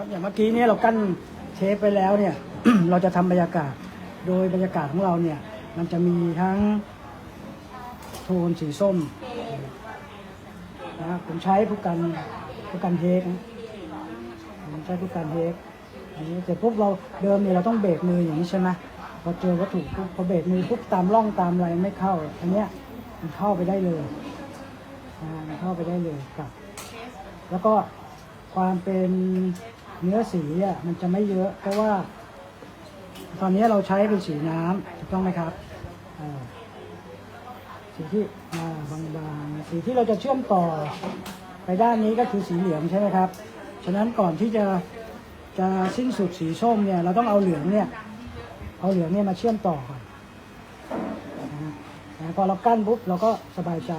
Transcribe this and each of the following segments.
ครับอย่างเมื่อกี้เนี่ยเรากั้นเทปไปแล้วเนี่ย เราจะทำบรรยากาศ โดยบรรยากาศของเราเนี่ย มันจะมีทั้งโทนสีส้มนะผมใช้ผู้กันผู้กันเทคนะผมใช้ผู้กันเทคอันนี้แต่ปุ๊บเราเดิมเนี่ยเราต้องเบรกมืออย่างนี้ใช่ไหมพอเจอวัตถุปุ๊บพอเบรกมือปุ๊บตามร่องตามอะไรไม่เข้า อันเนี้ยมันเข้าไปได้เลยมันเข้าไปได้เลยครับ แล้วก็ความเป็น เนื้อสีอะมันจะไม่เยอะ เพราะว่า ตอนนี้เราใช้เป็นสีน้ำถูกต้องไหมครับสีที่บางๆสีที่เราจะเชื่อมต่อไปด้านนี้ก็คือสีเหลืองใช่ไหมครับ ฉะนั้นก่อนที่จะจะสิ้นสุดสีส้มเนี่ยเราต้องเอาเหลืองเนี่ย เอาเหลืองเนี่ยมาเชื่อมต่อก่อนนะฮะนะพอเรากั้นปุ๊บเราก็สบายใจ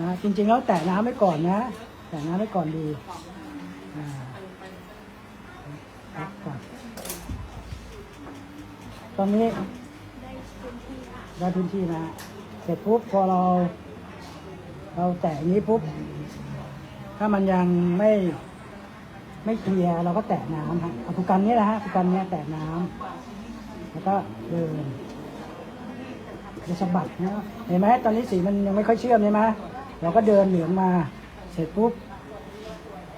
นะจริงๆแล้วแตะน้ำไว้ก่อนนะ แตะน้ำไว้ก่อนดีอ่า ครับก่อนตอนนี้ได้พื้นที่นะ เสร็จปุ๊บพอเรา เราแตะนี้ปุ๊บ ถ้ามันยังไม่ไม่เคลียร์เราก็แตะน้ำฮะเอาผูกกันนี้แหละฮะผูกกันนี้แตะน้ำแล้วก็เดินจะสะบัดนะเห็นไหมตอนนี้สีมันยังไม่ค่อยเชื่อมใช่ไหมเราก็เดินเหลืองมา เสร็จปุ๊บ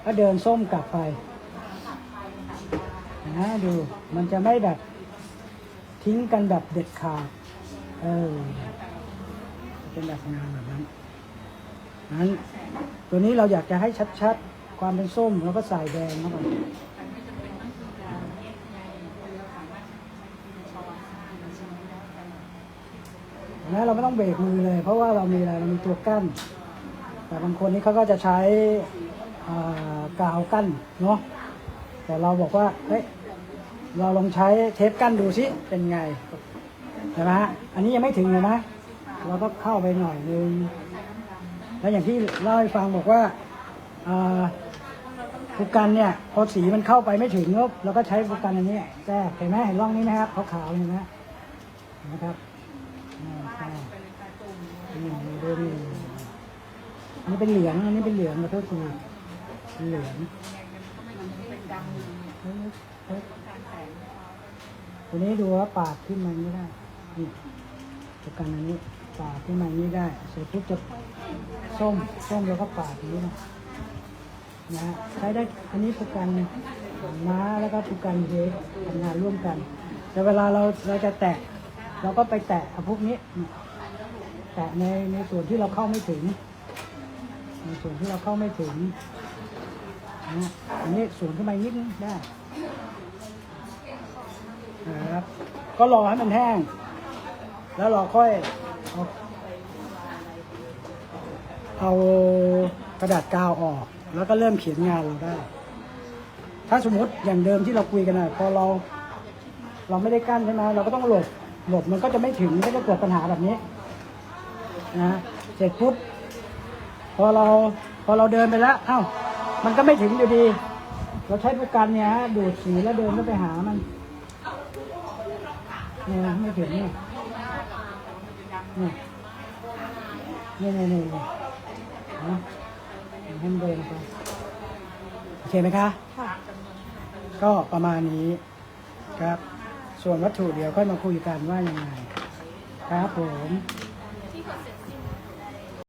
ก็เดินส้มกลับไป นะดูมันจะไม่แบบทิ้งกันแบบเด็ดขาดเออจะเป็นแบบงานแบบนั้นนั้น ตัวนี้เราอยากจะให้ชัดๆ ความเป็นส้มแล้วก็ใส่แดงเข้าไปนะเราไม่ต้องเบรกมือเลย เพราะว่าเรามีอะไรเรามีตัวกั้น แต่บางคนนี่เขาก็จะใช้กาวกั้นเนาะ แต่เราบอกว่าเฮ้ยเราลองใช้เทปกั้นดูสิเป็นไงใช่ไหมฮะอันนี้ยังไม่ถึงเลยนะเราก็เข้าไปหน่อยนึงแล้วอย่างที่เล่าให้ฟังบอกว่าคูกันเนี่ยพอสีมันเข้าไปไม่ถึงปุ๊บเราก็ใช้ผูกันอันนี้แทรกเห็นไหมเห็นร่องนี้นะครับขาวๆเห็นไหมนไหมครับนี่ดูนี่อันนี้เป็นเหลืองอันนี้เป็นเหลืองขอโทษทีเป็นเหลือง ตัวนี้ดูว่าปาดขึ้นมาไม่ได้นี่ตัวกันอันนี้ปาดขึ้นมาอย่างนี้ได้เสร็จปุ๊บจะส้มส้มแล้วก็ปาดอย่างนี้นะนะฮะใช้ได้อันนี้ผูกกันม้าแล้วก็ผูกกันเฮทำงานร่วมกัน แต่เวลาเราเราจะแตะเราก็ไปแตะพวกนี้ แตะในในส่วนที่เราเข้าไม่ถึง ในส่วนที่เราเข้าไม่ถึง นะอันนี้สวนขึ้นมานิดนึงได้นะครับ ก็รอให้มันแห้ง แล้วเราค่อยเอาเอากระดาษกาวออก แล้วก็เริ่มเขียนงานเราได้ ถ้าสมมติอย่างเดิมที่เราคุยกันนะพอเรา เราไม่ได้กั้นใช่ไหมเราก็ต้องหลบหลบมันก็จะไม่ถึงก็จะเกิดปัญหาแบบนี้นะเสร็จปุ๊บพอเราพอเราเดินไปแล้ว เอ้า มันก็ไม่ถึงอยู่ดี เราใช้ผู้กันเนี่ยฮะดูดสีแล้วเดินก็ไปหามันเนี่ยไม่ถึงเนี่ยเนี่ยเนี่ยเนี่ยเนี่ยเนี่ยนะให้มันเดินไปโอเคไหมคะค่ะก็ประมาณนี้ครับ ส่วนวัตถุเดี๋ยวค่อยมาคุยกันว่ายังไง ครับผม